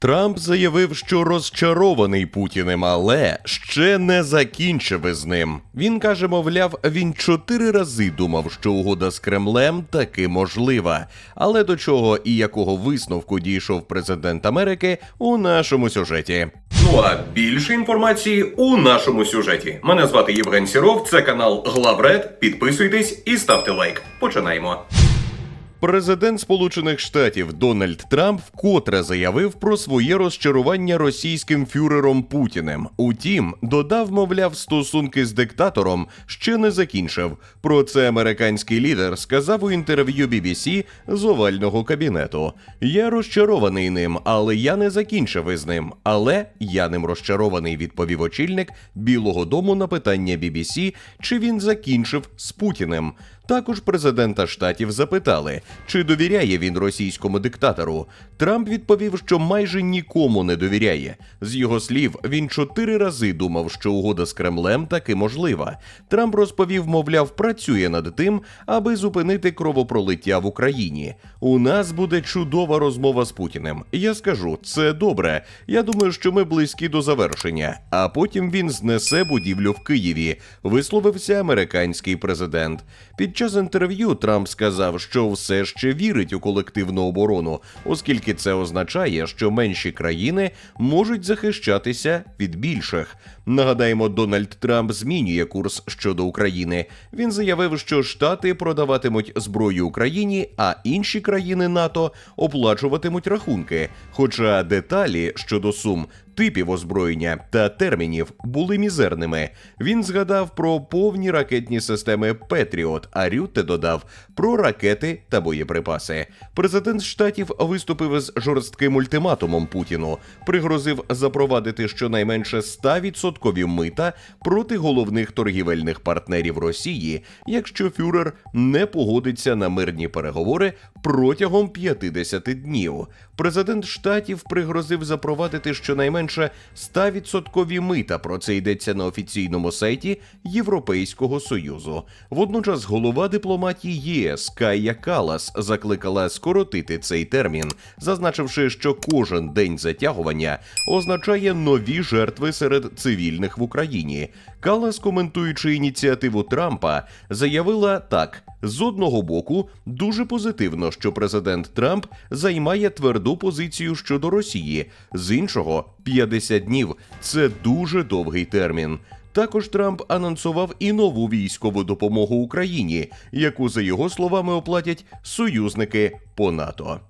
Трамп заявив, що розчарований Путіним, але ще не закінчив із ним. Він каже, мовляв, він чотири рази думав, що угода з Кремлем таки можлива. Але до чого і якого висновку дійшов президент Америки у нашому сюжеті. Ну а більше інформації у нашому сюжеті. Мене звати Євген Сіров. Це канал Главред. Підписуйтесь і ставте лайк. Починаємо. Президент Сполучених Штатів Дональд Трамп вкотре заявив про своє розчарування російським фюрером Путіним. Утім, додав, мовляв, стосунки з диктатором ще не закінчив. Про це американський лідер сказав у інтерв'ю BBC з овального кабінету. Я розчарований ним, але я не закінчив із ним. Але я ним розчарований, відповів очільник Білого Дому на питання BBC, чи він закінчив з Путіним. Також президента штатів запитали, чи довіряє він російському диктатору. Трамп відповів, що майже нікому не довіряє. З його слів, він чотири рази думав, що угода з Кремлем таки можлива. Трамп розповів, мовляв, працює над тим, аби зупинити кровопролиття в Україні. У нас буде чудова розмова з Путіним. Я скажу, це добре. Я думаю, що ми близькі до завершення. А потім він знесе будівлю в Києві. Висловився американський президент. Під час інтерв'ю Трамп сказав, що все ще вірить у колективну оборону, оскільки це означає, що менші країни можуть захищатися від більших. Нагадаємо, Дональд Трамп змінює курс щодо України. Він заявив, що Штати продаватимуть зброю Україні, а інші країни НАТО оплачуватимуть рахунки. Хоча деталі щодо сум типів озброєння та термінів були мізерними. Він згадав про повні ракетні системи Петріот, а Рютте додав про ракети та боєприпаси. Президент штатів виступив з жорстким ультиматумом Путіну, пригрозив запровадити щонайменше 100% мита проти головних торгівельних партнерів Росії, якщо фюрер не погодиться на мирні переговори протягом 50 днів. Президент штатів пригрозив запровадити щонайменше 100% мита. Про це йдеться на офіційному сайті Європейського союзу. Водночас голова дипломатії ЄС Кая Калас закликала скоротити цей термін, зазначивши, що кожен день затягування означає нові жертви серед цивільних в Україні. Калас, коментуючи ініціативу Трампа, заявила так: з одного боку, дуже позитивно, що президент Трамп займає тверду позицію щодо Росії, з іншого 50 днів це дуже довгий термін. Також Трамп анонсував і нову військову допомогу Україні, яку, за його словами, оплатять союзники по НАТО.